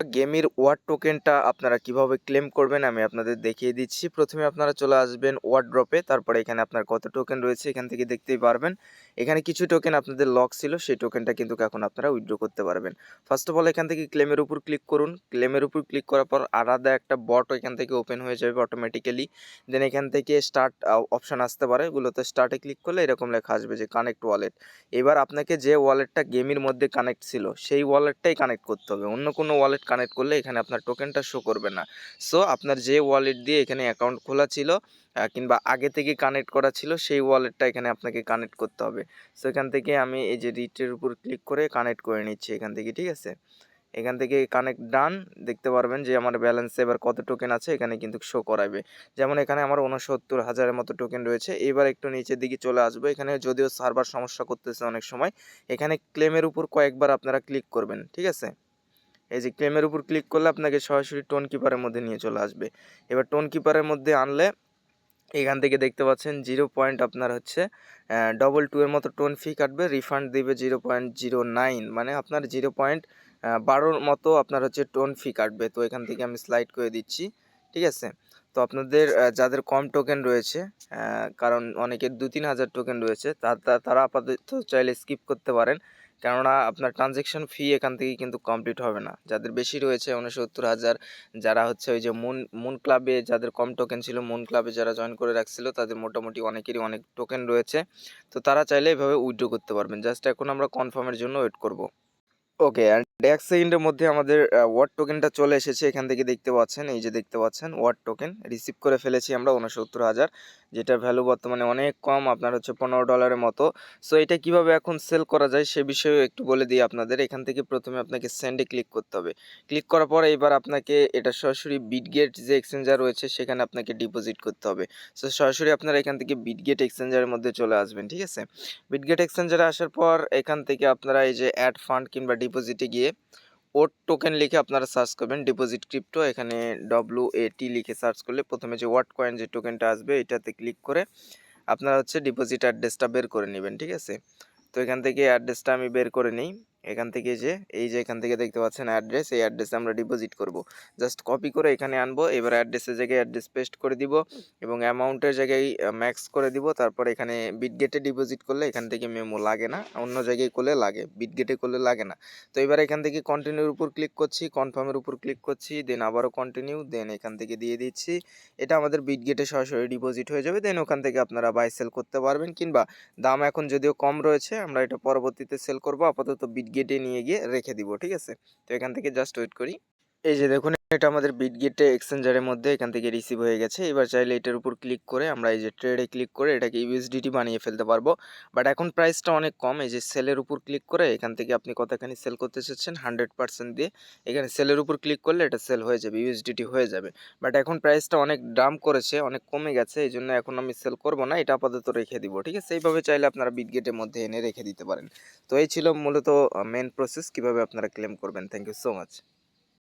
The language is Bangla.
গেমের ওয়ার্ড টোকেনটা আপনারা কীভাবে ক্লেম করবেন আমি আপনাদের দেখিয়ে দিচ্ছি। প্রথমে আপনারা চলে আসবেন ওয়ার্ড ড্রপে, তারপরে এখানে আপনার কত টোকেন রয়েছে এখান থেকে দেখতেই পারবেন। এখানে কিছু টোকেন আপনাদের লক ছিল, সেই টোকেনটা কিন্তু এখন আপনারা উইথড্র করতে পারবেন। ফার্স্ট অফ অল এখান থেকে ক্লেমের উপর ক্লিক করুন। ক্লেমের উপর ক্লিক করার পর আলাদা একটা বট এখান থেকে ওপেন হয়ে যাবে অটোমেটিক্যালি দেন এখান থেকে স্টার্ট অপশান আসতে পারে। এগুলোতে স্টার্টে ক্লিক করলে এরকম লেখা আসবে যে কানেক্ট ওয়ালেট এবার আপনাকে যে ওয়ালেটটা গেমের মধ্যে কানেক্ট ছিল, সেই ওয়ালেটটাই কানেক্ট করতে হবে। অন্য কোনো ওয়ালেট কানেক্ট করলে এখানে আপনার টোকেনটা শো করবে না। সো আপনার যে ওয়ালেট দিয়ে এখানে অ্যাকাউন্ট খোলা ছিল কিংবা আগে থেকে কানেক্ট করা ছিল, সেই ওয়ালেটটা এখানে আপনাকে কানেক্ট করতে হবে। সো এখান থেকে আমি এই যে রিটের উপর ক্লিক করে কানেক্ট করে নিচ্ছি এখান থেকে, ঠিক আছে? এখান থেকে কানেক্ট ডান দেখতে পারবেন যে আমার ব্যালেন্সে এবার কত টোকেন আছে, এখানে কিন্তু শো করাবে। যেমন এখানে আমার উনসত্তর হাজারের মতো টোকেন রয়েছে। এবার একটু নিচের দিকে চলে আসব। এখানে যদিও সার্ভার সমস্যা করতেছে অনেক সময়, এখানে ক্লেমের উপর কয়েকবার আপনারা ক্লিক করবেন, ঠিক আছে? এই যে ক্লেমের উপর ক্লিক করলে আপনাকে সরাসরি টোন কিপারের মধ্যে নিয়ে চলে আসবে। এবার টোন কিপারের মধ্যে আনলে এখান থেকে দেখতে পাচ্ছেন জিরো পয়েন্ট আপনার হচ্ছে ডবল টু এর মতো টোন ফি কাটবে রিফান্ড দিবে জিরো পয়েন্ট জিরো নাইন মানে আপনার জিরো পয়েন্ট বারোর মতো আপনার হচ্ছে টোন ফি কাটবে। তো এখান থেকে আমি স্লাইড করে দিচ্ছি, ঠিক আছে? তো আপনাদের যাদের কম টোকেন রয়েছে কারণ অনেকের দু তিন হাজার টোকেন রয়েছে তারা আপাতত চাইলে স্কিপ করতে পারেন। কেননা আপনার ট্রানজেকশন ফি এখান থেকে কিন্তু কমপ্লিট হবে না। যাদের বেশি রয়েছে উনসত্তর হাজার, যারা হচ্ছে ওই যে মুন মুন ক্লাবে যাদের কম টোকেন ছিল মুন ক্লাবে যারা জয়েন করে রাখছিল, তাদের মোটামুটি অনেকেরই অনেক টোকেন রয়েছে। তো তারা চাইলে এভাবে উইথড্র করতে পারবেন। জাস্ট এখন আমরা কনফার্মের জন্য ওয়েট করব। ওকে এক সেকেন্ডের মধ্যে আমাদের ওয়ার্ড টোকেনটা চলে এসেছে এখান থেকে দেখতে পাচ্ছেন, এই যে দেখতে পাচ্ছেন ওয়ার্ড টোকেন রিসিভ করে ফেলেছি আমরা, উনসত্তর হাজার। যেটার ভ্যালু বর্তমানে অনেক কম, আপনার হচ্ছে পনেরো ডলারের মতো। সো এটা কীভাবে এখন সেল করা যায় সে বিষয়েও একটু বলে দিই আপনাদের। এখান থেকে প্রথমে আপনাকে সেন্ডে ক্লিক করতে হবে। ক্লিক করার পরে এবার আপনাকে এটা সরাসরি বিটগেট যে এক্সচেঞ্জার রয়েছে, সেখানে আপনাকে ডিপোজিট করতে হবে। সো সরাসরি আপনারা এখান থেকে বিটগেট এক্সচেঞ্জারের মধ্যে চলে আসবেন, ঠিক আছে? বিটগেট এক্সচেঞ্জারে আসার পর এখান থেকে আপনারা এই যে অ্যাড ফান্ড কিংবা ডিপোজিটে গিয়ে ওট টোকেন লিখে আপনারা সার্চ করবেন ডিপোজিট ক্রিপ্টো এখানে ডব্লু এ টি লিখে সার্চ করলে প্রথমে যে ওয়াট কয়েন যে টোকেনটা আসবে এটাতে ক্লিক করে আপনারা হচ্ছে ডিপোজিট অ্যাড্রেসটা বের করে নেবেন, ঠিক আছে? তো এখান থেকে অ্যাড্রেসটা আমি বের করে নিই। এখান থেকে যে, এই যে এখান থেকে দেখতে পাচ্ছেন অ্যাড্রেস এই অ্যাড্রেসে আমরা ডিপোজিট করব। জাস্ট কপি করে এখানে আনব, এবার অ্যাড্রেসের জায়গায় অ্যাড্রেস পেস্ট করে দিব এবং অ্যামাউন্টের জায়গায় ম্যাক্স করে দিব। তারপর এখানে বিটগেটে ডিপোজিট করলে এখান থেকে মেমো লাগে না, অন্য জায়গায় করলে লাগে বিটগেটে করলে লাগে না। তো এবার এখান থেকে কন্টিনিউর উপর ক্লিক করছি কনফার্মের উপর ক্লিক করছি দেন আবারও কন্টিনিউ দেন এখান থেকে দিয়ে দিচ্ছি। এটা আমাদের বিটগেটে সরাসরি ডিপোজিট হয়ে যাবে দেন ওখান থেকে আপনারা বাই সেল করতে পারবেন কিংবা দাম এখন যদিও কম রয়েছে, আমরা এটা পরবর্তীতে সেল করব, আপাতত বিটগেটে নিয়ে গিয়ে রেখে দিব, ঠিক আছে? তো এখান থেকে জাস্ট ওয়েট করি। এই যে দেখুন এটা আমাদের বিটগেটে এক্সচেঞ্জারের মধ্যে এখান থেকে রিসিভ হয়ে গেছে। এবার চাইলে এটার উপর ক্লিক করে আমরা এই যে ট্রেডে ক্লিক করে এটাকে ইউএসডিটি বানিয়ে ফেলতে পারব। বাট এখন প্রাইসটা অনেক কম, এই যে সেলের উপর ক্লিক করে এখান থেকে আপনি কতখানি সেল করতে চাচ্ছেন? হান্ড্রেড পার্সেন্ট দিয়ে এখানে সেলের উপর ক্লিক করলে এটা সেল হয়ে যাবে ইউএসডিটি হয়ে যাবে। বাট এখন প্রাইসটা অনেক দাম করেছে, অনেক কমে গেছে, এই জন্য এখন আমি সেল করব না, এটা আপাতত রেখে দিব, ঠিক আছে? এইভাবে চাইলে আপনারা বিটগেটের মধ্যে এনে রেখে দিতে পারেন। তো এই ছিল মূলত মেন প্রসেস কীভাবে আপনারা ক্লেম করবেন। Thank you so much